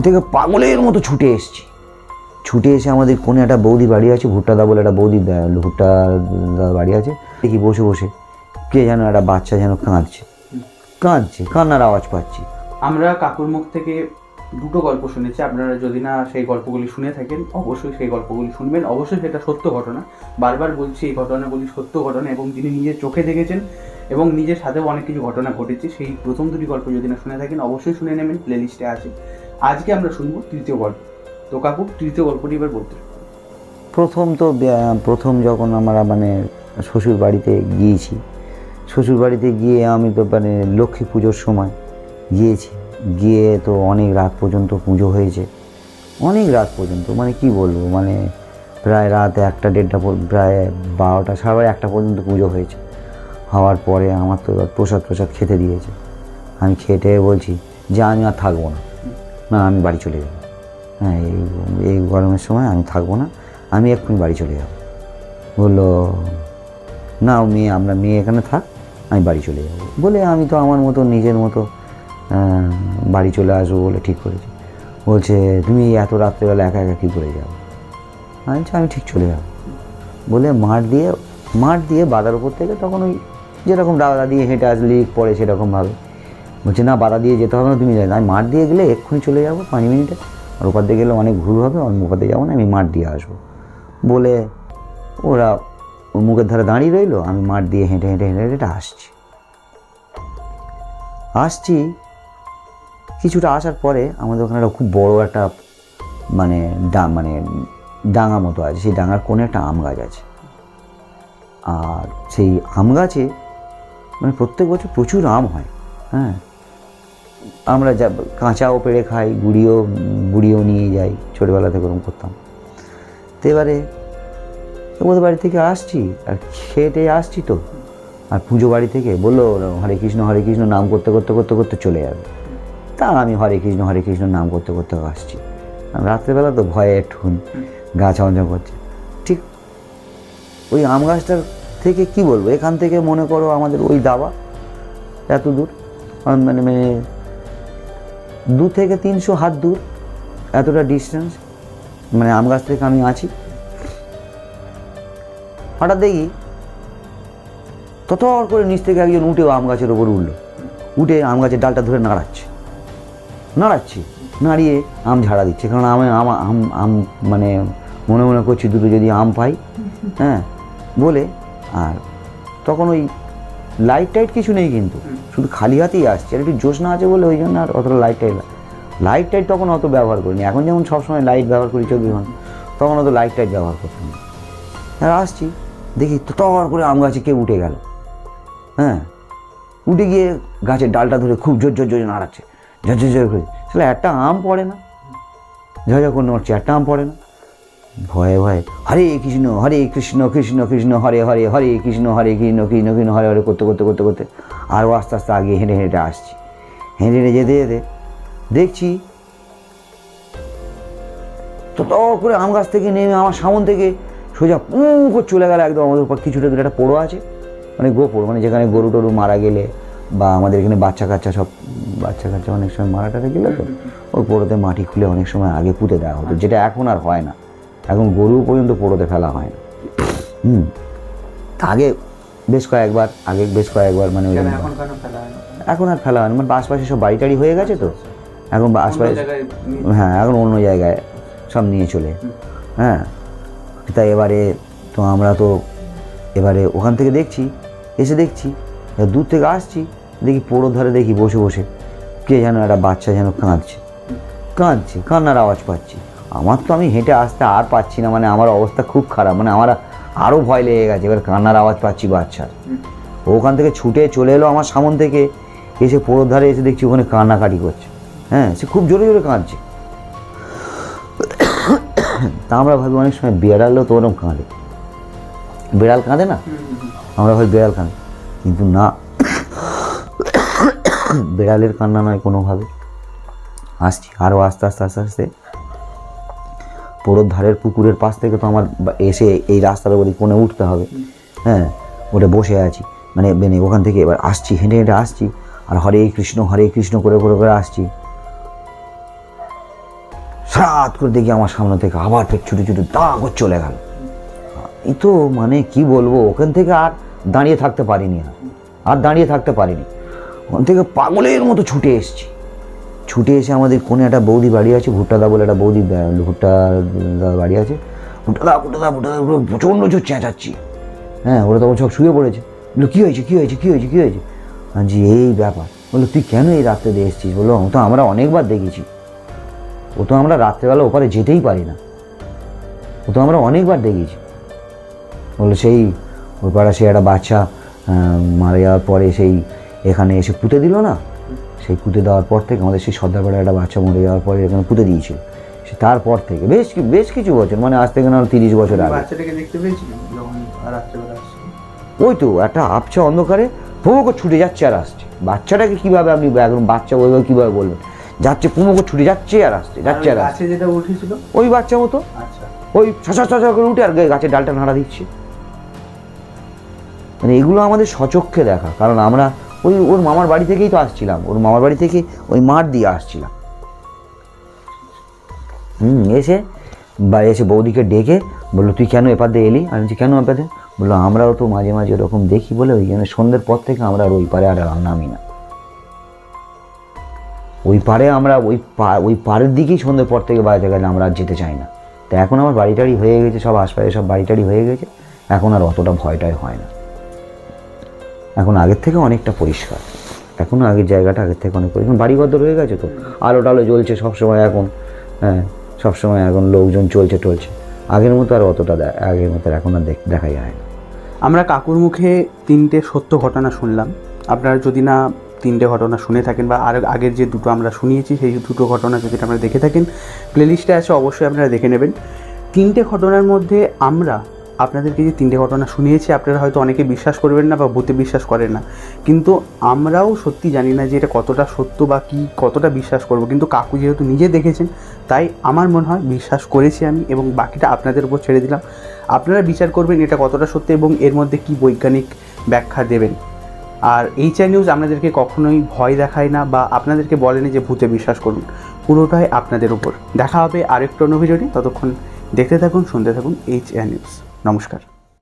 থেকে পাগলের মতো ছুটে এসছি। ছুটে এসে আমাদের কোনে একটা বৌদি বাড়ি আছে ভুট্টাদা বলে একটা বৌদি ভুট্টা বাড়ি আছে। দেখি বসে বসে কে যেন একটা বাচ্চা যেন কাঁদছে। কাঁদছে, কান্নার আওয়াজ পাচ্ছি। আমরা কাকুর মুখ থেকে দুটো গল্প শুনেছি, আপনারা যদি না সেই গল্পগুলি শুনে থাকেন, অবশ্যই সেই গল্পগুলি শুনবেন। অবশ্যই সেটা সত্য ঘটনা। বারবার বলছি, এই ঘটনাগুলি সত্য ঘটনা এবং তিনি নিজের চোখে দেখেছেন এবং নিজের সাথেও অনেক কিছু ঘটনা ঘটেছে। সেই প্রথম দুটি গল্প যদি না শুনে থাকেন, অবশ্যই শুনে নেবেন প্লে লিস্টে আছে। আজকে আমরা শুনব তৃতীয় গল্প। তো কাকু, তৃতীয় গল্পটি এবার বলতে। প্রথম তো প্রথম যখন আমরা মানে শ্বশুর বাড়িতে গিয়েছি, শ্বশুর বাড়িতে গিয়ে আমি তো মানে লক্ষ্মী পুজোর সময় গিয়েছি। গিয়ে তো অনেক রাত পর্যন্ত পুজো হয়েছে। অনেক রাত পর্যন্ত মানে কি বলব? মানে প্রায় রাত একটা দেড়টা পর- প্রায় বারোটা, সাড়ে একটা পর্যন্ত পুজো হয়েছে। হওয়ার পরে আমার তো এবার প্রসাদ প্রসাদ খেতে দিয়েছে। আমি খেটে বলছি, যে, আমি আর থাকব না। না, আমি বাড়ি চলে যাব। হ্যাঁ এই এই গরমের সময় আমি থাকব না, আমি এক্ষুনি বাড়ি চলে যাব। বলল, না, মেয়ে, আমরা মেয়ে এখানে থাক, আমি বাড়ি চলে যাব। বলে, আমি তো আমার মতো, নিজের মতো বাড়ি চলে আসব বলে ঠিক করেছি। বলছে, তুমি এত রাত্রেবেলা একা একা কী করে যাব? আমি আমি ঠিক চলে যাব। বলে, মাঠ দিয়ে মাঠ দিয়ে বাদার উপর থেকে তখন ওই যেরকম বাধা দিয়ে হেঁটে আসলি, পরে সেরকমভাবে বলছে, না, বাধা দিয়ে যেতে হবে না, তুমি যাই আমি মাঠ দিয়ে গেলে এক্ষুনি চলে যাব, পাঁচ মিনিটে। আর দিয়ে গেলে অনেক ঘুর হবে, আমি দিয়ে যাব না, আমি মাঠ দিয়ে আসব। বলে ওরা ওর মুখের ধারে দাঁড়িয়ে রইল, আমি মাঠ দিয়ে হেঁটে হেঁটে হেঁটে হেঁটে আসছি। আসছি, কিছুটা আসার পরে আমাদের ওখানে একটা খুব বড় একটা মানে ডা মানে ডাঙা মতো আছে, সেই ডাঙার কোণে একটা আম গাছ আছে। আর সেই আম গাছে মানে প্রত্যেক বছর প্রচুর আম হয় হ্যাঁ। আমরা যা কাঁচাও পেড়ে খাই, গুড়িও গুড়িও নিয়ে যাই, ছোটোবেলা থেকে ওরকম করতাম। তো এবারে ওদের বাড়ি থেকে আসছি, আর খেটে আসছি তো। আর পুজো বাড়ি থেকে বলল, হরে কৃষ্ণ হরে কৃষ্ণ, নাম করতে করতে করতে করতে চলে যাবে। তা আমি হরে কৃষ্ণ হরে কৃষ্ণ, নাম করতে করতে আসছি। রাত্রেবেলা তো ভয়ে একটুখানি গা ছমছম করছে। ঠিক ওই আম গাছটার থেকে কি বলব? এখান থেকে মনে করো আমাদের ওই দাবা এত দূর। মানে মানে দু থেকে তিনশো হাত দূর, এতটা ডিস্টেন্স মানে আম গাছ থেকে আমি আছি। হঠাৎ দেখি ততর করে নিচ থেকে একজন উঠে আম গাছের ওপর উঠল। উঠে আম গাছের ডালটা ধরে নাড়াচ্ছে। নাড়াচ্ছে, নাড়িয়ে আম ঝাড়া দিচ্ছে। কারণ আম আম আম মানে মনে মনে করছি দুটো যদি আম পাই হ্যাঁ বলে আর তখন ওই লাইট টাইট কিছু নেই কিন্তু শুধু খালি হাতেই আসছে। আর একটু জোশনা আছে বলে ওই জন্য আর অতটা লাইট টাইট লাইট টাইট তখন অত ব্যবহার করিনি। এখন যেমন সবসময় লাইট ব্যবহার করি চব্বিশ ঘণ্টা তখন অত লাইট টাইট ব্যবহার করতাম না। আর আসছি দেখি তর করে আম গাছে কেউ উঠে গেল। হ্যাঁ উঠে গিয়ে গাছের ডালটা ধরে খুব জোর জোর জোরে নাড়াচ্ছে। ঝর ঝর করে। সেটা একটা আম পড়ে না। ঝর ঝর করে নড়ছে একটা আম পড়ে না। ভয়ে ভয়ে, হরে কৃষ্ণ হরে কৃষ্ণ কৃষ্ণ কৃষ্ণ, হরে হরে হরে কৃষ্ণ হরে কৃষ্ণ কৃষ্ণ কৃষ্ণ, হরে হরে, করতে করতে করতে করতে আরও আস্তে আস্তে আগে হেঁটে হেঁটে আসছি। হেঁটে হেঁটে যেতে যেতে দেখছি তো করে আম গাছ থেকে নেমে, আমার সামন থেকে সোজা পু করে চলে গেল একদম আমাদের উপর। কিছুটা দূরে একটা পোড়ো আছে মানে গোপর মানে যেখানে গরু টরু মারা গেলে বা আমাদের এখানে বাচ্চা কাচ্চা সব, বাচ্চা কাচ্চা অনেক সময় মারা টারা গেলে তো ওই পোড়োতে মাটি খুলে অনেক সময় আগে পুঁতে দেওয়া হতো, যেটা এখন আর হয় না। এখন গরু পর্যন্ত পোড়োতে ফেলা হয় না। হুম। আগে বেশ কয়েকবার আগে বেশ কয়েকবার মানে এখন আর ফেলা হয় না। মানে আশপাশে সব বাড়ি টাড়ি হয়ে গেছে তো। এখন আশপাশে হ্যাঁ এখন অন্য জায়গায় সব নিয়ে চলে। হ্যাঁ। তাই এবারে তো আমরা তো এবারে ওখান থেকে দেখছি এসে দেখছি দূর থেকে আসছি দেখি পোড়ো ধরে দেখি বসে বসে। কে যেন একটা বাচ্চা যেন কাঁদছে। কাঁদছে কান্নার আওয়াজ পাচ্ছি। আমার তো আমি হেঁটে আসতে আর পাচ্ছি না মানে আমার অবস্থা খুব খারাপ মানে আমার আরও ভয় লেগে গেছে, এবার কান্নার আওয়াজ পাচ্ছি বাচ্চার। ওখান থেকে ছুটে চলে এলো আমার সামন থেকে, এসে পোড়োর ধারে এসে দেখছি ওখানে কান্নাকাটি করছে। হ্যাঁ সে খুব জোরে জোরে কাঁদছে। তা আমরা ভাবি অনেক সময় বিড়ালও তো ওরকম কাঁদে। বিড়াল কাঁদে না? আমরা ভাবি বিড়াল কাঁদে। কিন্তু না, বিড়ালের কান্না নয় কোনোভাবে। আসছি আরও আস্তে আস্তে আস্তে আস্তে পোড়োর ধারের পুকুরের পাশ থেকে তো আমার এসে এই রাস্তার উপরে কোণে উঠতে হবে। হ্যাঁ ওটা বসে আছি। মানে মানে ওখান থেকে এবার আসছি, হেঁটে হেঁটে আসছি। আর হরে কৃষ্ণ হরে কৃষ্ণ করে করে করে আসছি। হঠাৎ করে দেখি আমার সামনে থেকে আবার ফের ছুটে ছুটে দা করে চলে গেল। এই তো মানে কি বলব, ওখান থেকে আর দাঁড়িয়ে থাকতে পারিনি আর দাঁড়িয়ে থাকতে পারিনি। ওখান থেকে পাগলের মতো ছুটে এসেছি। ছুটে এসে আমাদের কোনে একটা বৌদি বাড়ি আছে, ভুট্টাদা বলে একটা বৌদি বা- ভুট্টা দা বাড়ি আছে। ভুট্টাদা ভুট্টাদা ভুট্টাদা, পুরো প্রচণ্ড জোর চেঁচাচ্ছি। হ্যাঁ ওরা তখন সব শুয়ে পড়েছে। বলল, কী হয়েছে কী হয়েছে কী হয়েছে কী হয়েছে? জি এই ব্যাপার। বলল, তুই কেন এই রাত্রে দিয়ে এসেছিস? বলল, ও তো আমরা অনেকবার দেখেছি। ও তো আমরা রাত্রেবেলা ওপারে যেতেই পারি না। ও তো আমরা অনেকবার দেখেছি। বলল, সেই ওই পাড়া সে একটা বাচ্চা মারা যাওয়ার পরে সেই এখানে এসে পুঁতে দিল না? সেই পুঁতে দেওয়ার পর থেকে আমাদের সেই সর্দারপাড়া একটা বাচ্চা মরে যাওয়ার পরে এখানে পুঁতে দিয়েছিল সে তারপর থেকে বেশ বেশ কিছু বছর মানে আজ থেকে না তিরিশ বছর আগে। বাচ্চাটাকে দেখতে ওই তো একটা আবছা অন্ধকারে পুমোকে ছুটে যাচ্ছে আর আসছে। বাচ্চাটাকে কীভাবে আপনি একদম বাচ্চা বলবেন কীভাবে বলবেন যাচ্ছে পুমোকে ছুটে যাচ্ছে আর আসছে যাচ্ছে আর আসছে। যেটা উঠেছিল? ওই বাচ্চা মতো। আচ্ছা। ওই ছচা ছচা করে উঠে আর গাছের ডালটা নাড়া দিচ্ছে। মানে এগুলো আমাদের সচক্ষে দেখা কারণ আমরা ওই ওর মামার বাড়ি থেকেই তো আসছিলাম। ওর মামার বাড়ি থেকে ওই মাঠ দিয়ে আসছিলাম। হুম, এসে বা এসে বৌদিকে ডেকে বলল, তুই কেন এপার দিয়ে এলি? আমি বলছি, কেন এপার দিয়ে? বলল, আমরাও তো মাঝে মাঝে ওরকম দেখি বলে, ওই জন্য সন্ধ্যের পর থেকে আমরা আর ওই পারে আর নামি না। ওই পারে আমরা, ওই পা- ওই পাড়ের দিকেই সন্ধ্যের পর থেকে বাড়িতে গেলে আমরা আর যেতে চাই না। তো এখন আমার বাড়ি টাড়ি হয়ে গেছে, সব আশপাশে সব বাড়ি টাড়ি হয়ে গেছে। এখন আর অতটা ভয়টাই হয় না। এখন আগের থেকে অনেকটা পরিষ্কার। এখন আগের জায়গাটা আগের থেকে অনেক পরিষ্কার। বাড়ি ঘর হয়ে গেছে তো? আলো টালো জ্বলছে সবসময় এখন হ্যাঁ সবসময় এখন লোকজন চলছে টলছে। আগের মতো আর অতটা আগের মতো এখন আর দেখ- দেখা যায় না। আমরা কাকুর মুখে তিনটে সত্য ঘটনা শুনলাম। আপনারা যদি না তিনটে ঘটনা শুনে থাকেন বা আর আগের যে দুটো আমরা শুনিয়েছি, সেই দুটো ঘটনা যদি আপনারা দেখে থাকেন প্লেলিস্টে আছে, অবশ্যই আপনারা দেখে নেবেন। তিনটে ঘটনার মধ্যে আমরা আপনাদেরকে যে তিনটে ঘটনা শুনিয়েছি, আপনারা হয়তো অনেকে বিশ্বাস করবেন না বা ভূতে বিশ্বাস করেন না। কিন্তু আমরাও সত্যি জানি না যে এটা কতটা সত্য বা কি, কতটা বিশ্বাস করব। কিন্তু কাকু যেহেতু নিজে দেখেছেন, তাই আমার মনে হয় বিশ্বাস করেছি আমি এবং বাকিটা আপনাদের উপর ছেড়ে দিলাম। আপনারা বিচার করবেন এটা কতটা সত্য এবং এর মধ্যে কি বৈজ্ঞানিক ব্যাখ্যা দেবেন। আর এইচ আই নিউজ আপনাদেরকে কখনোই ভয় দেখায় না বা আপনাদেরকে বলেনি যে ভূতে বিশ্বাস করুন। পুরোটাই আপনাদের উপর। দেখা হবে আরেকটা অন্য ভিডিওটি ততক্ষণ দেখতে থাকুন, শুনতে থাকুন এইচ নিউজ নমস্কার।